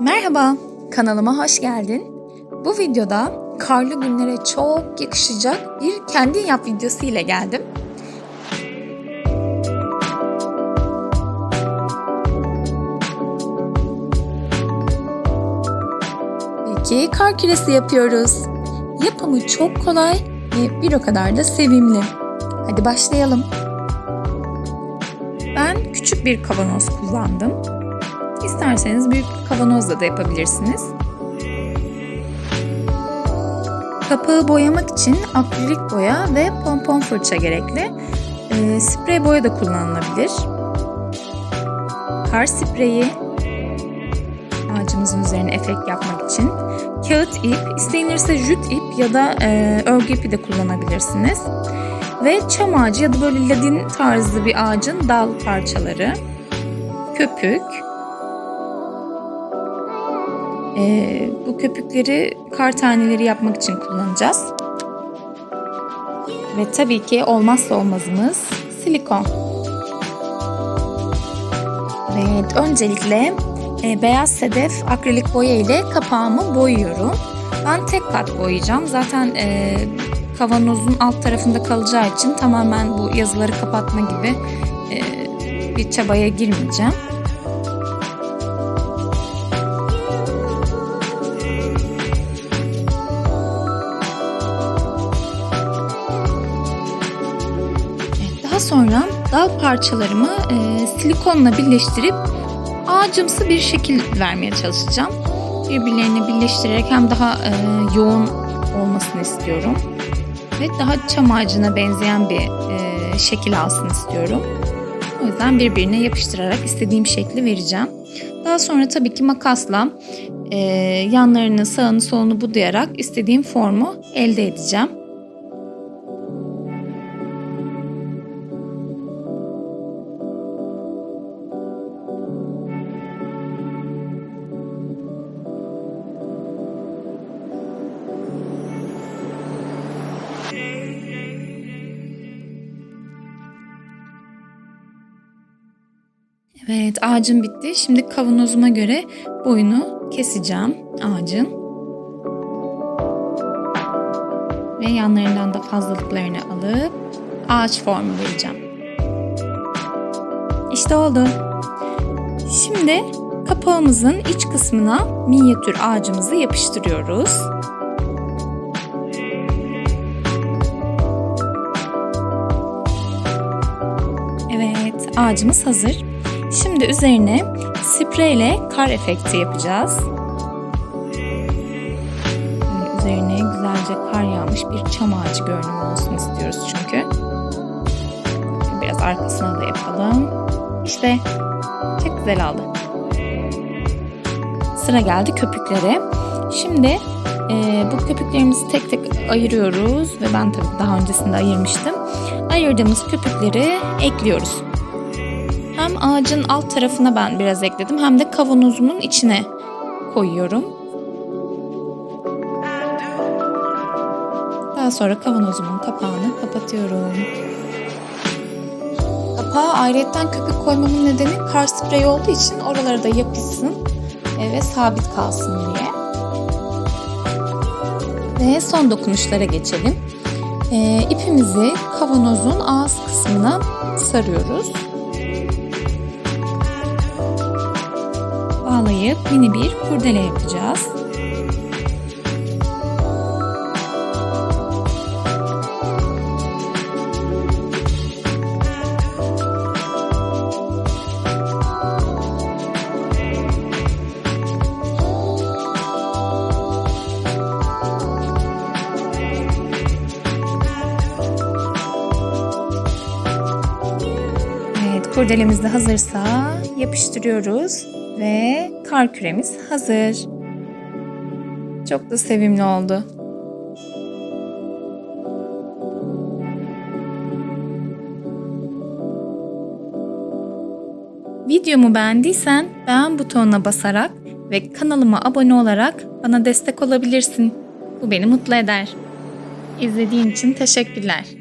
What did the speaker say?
Merhaba, kanalıma hoş geldin. Bu videoda karlı günlere çok yakışacak bir kendin yap videosu ile geldim. Peki kar küresi yapıyoruz. Yapımı çok kolay ve bir o kadar da sevimli. Hadi başlayalım. Ben küçük bir kavanoz kullandım. İsterseniz büyük bir kavanozla da yapabilirsiniz. Kapağı boyamak için akrilik boya ve pompon fırça gerekli. E, sprey boya da kullanılabilir. Kar spreyi ağacımızın üzerine efekt yapmak için. Kağıt ip, istenirse jüt ip ya da e, örgü ipi de kullanabilirsiniz. Ve çam ağacı ya da böyle ladin tarzı bir ağacın dal parçaları. Köpük, ee, bu köpükleri kar taneleri yapmak için kullanacağız. Ve tabii ki olmazsa olmazımız silikon. Evet, öncelikle e, beyaz sedef akrilik boya ile kapağımı boyuyorum. Ben tek kat boyayacağım. Zaten e, kavanozun alt tarafında kalacağı için tamamen bu yazıları kapatma gibi e, bir çabaya girmeyeceğim. Sonra dal parçalarımı e, silikonla birleştirip ağacımsı bir şekil vermeye çalışacağım. Birbirlerini birleştirerek hem daha e, yoğun olmasını istiyorum ve daha çam ağacına benzeyen bir e, şekil alsın istiyorum. O yüzden birbirine yapıştırarak istediğim şekli vereceğim. Daha sonra tabii ki makasla e, yanlarını sağını solunu budayarak istediğim formu elde edeceğim. Evet ağacım bitti. Şimdi kavanozuma göre boyunu keseceğim ağacın. Ve yanlarından da fazlalıklarını alıp ağaç formu vereceğim. İşte oldu. Şimdi kapağımızın iç kısmına minyatür ağacımızı yapıştırıyoruz. Evet ağacımız hazır. Şimdi üzerine spreyle kar efekti yapacağız. Üzerine güzelce kar yağmış bir çam ağacı görünümü olsun istiyoruz çünkü. Biraz arkasına da yapalım. İşte çok güzel oldu. Sıra geldi köpüklere. Şimdi e, bu köpüklerimizi tek tek ayırıyoruz ve ben tabii daha öncesinde ayırmıştım. Ayırdığımız köpükleri ekliyoruz. Ağacın alt tarafına ben biraz ekledim hem de kavanozumun içine koyuyorum. Daha sonra kavanozumun kapağını kapatıyorum. Kapağa ayrıyetten köpük koymamın nedeni kar spreyi olduğu için oralara da yapışsın ve sabit kalsın diye. Ve son dokunuşlara geçelim. E, ipimizi kavanozun ağız kısmına sarıyoruz. Bağlayıp mini bir kurdele yapacağız. Kurdelemiz de hazırsa yapıştırıyoruz ve kar küremiz hazır. Çok da sevimli oldu. Videomu beğendiysen beğen butonuna basarak ve kanalıma abone olarak bana destek olabilirsin. Bu beni mutlu eder. İzlediğin için teşekkürler.